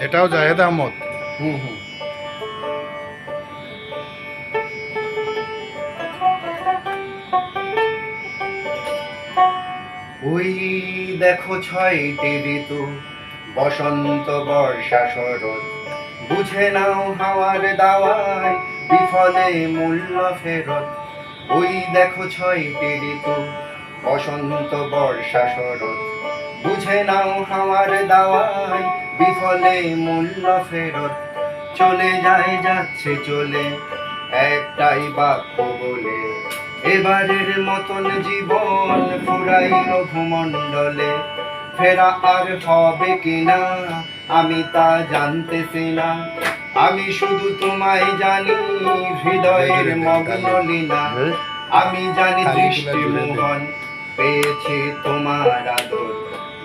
এটাও জাহেদ আহমদ। হুম হুম। ওই দেখো ছয়টি ঋতু বসন্ত বর্ষা শরৎ। বুঝে নাও হাওয়ার দাওয়ায় বিফলে মূল্য ফেরত। ওই দেখো ছয়টি ঋতু বসন্ত বর্ষা শরৎ। বুঝে নাও হাওয়ার দাওয়ায় বিফলে মূল্য ফেরত। চলে যায় যাচ্ছে চলে। একটাই বাক্য বলে এবারের মতন জীবন ফুরাইল ভূমণ্ডলে। ফেরা আর হবে কিনা আমি তা জানতেছি না। আমি শুধু তোমায় জানি হৃদয়ের মগ্ন লীনা আমি জানি দৃষ্টি মোহন পেয়েছি তোমার আদর।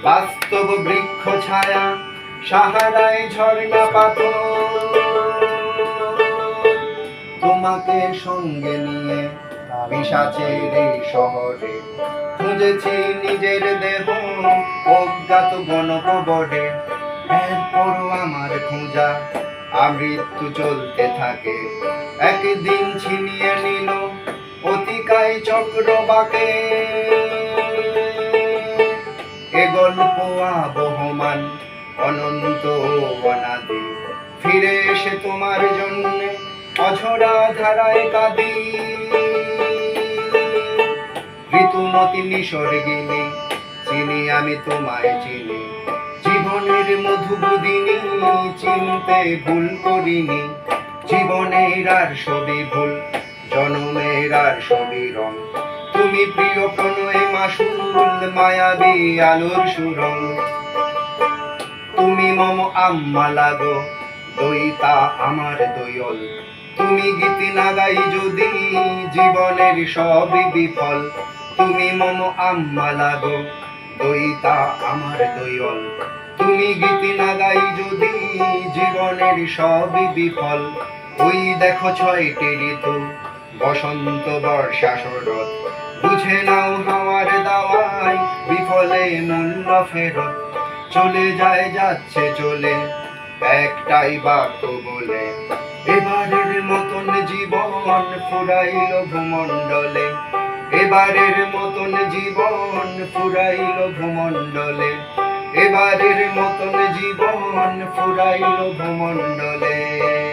বাস্তব বৃক্ষ ছায়া সাহারায় ঝর্ণা পাথর। তোমাকে সঙ্গে নিয়ে পিসাচের এই শহরে খুঁজেছি নিজের দেহ, অজ্ঞাত গণকবরে এরপরও আমার খোঁজা আমৃত্যু চলতে থাকে। একদিন ছিনিয়ে নিল অতিকায় চক্রবাকে। এ গল্প আবহমান অনন্ত অনাদি। ফিরে এসে তোমার জন্যে অঝরা ধারায় কাঁদি। ঋতুমতি নিসর্গিনী, চিনি আমি তোমায় চিনি। জীবনের মধুবুদিনী চিনতে ভুল করিনি। জীবনের আর সবই ভুল, জনমের আর সবই রং। তুমি প্রিয় প্রণয় মাসুল, মায়াবী আলোর সুরং। তুমি মম আম্মা লাগো দইতা আমার দইল তুমি গীতি না গাই যদি জীবনের সবই বিফল, তুমি মম আম্মা লাগো দইতা আমার দইল তুমি গীতি না গাই যদি জীবনের সবই বিফল, ওই দেখো ছয়টি ঋতু, বসন্ত, বর্ষা, শরৎ। বুঝে নাও হাওয়ার দাওয়ায় বিফলে মূল্য ফেরত। চলে যায়, যাচ্ছে চলে। একটাই বাক্য বলে, এবারের মতন জীবন ফুরাইল ভূমণ্ডলে। এবারের মতন জীবন ফুরাইল ভূমণ্ডলে। এবারের মতন জীবন ফুরাইল ভূমণ্ডলে।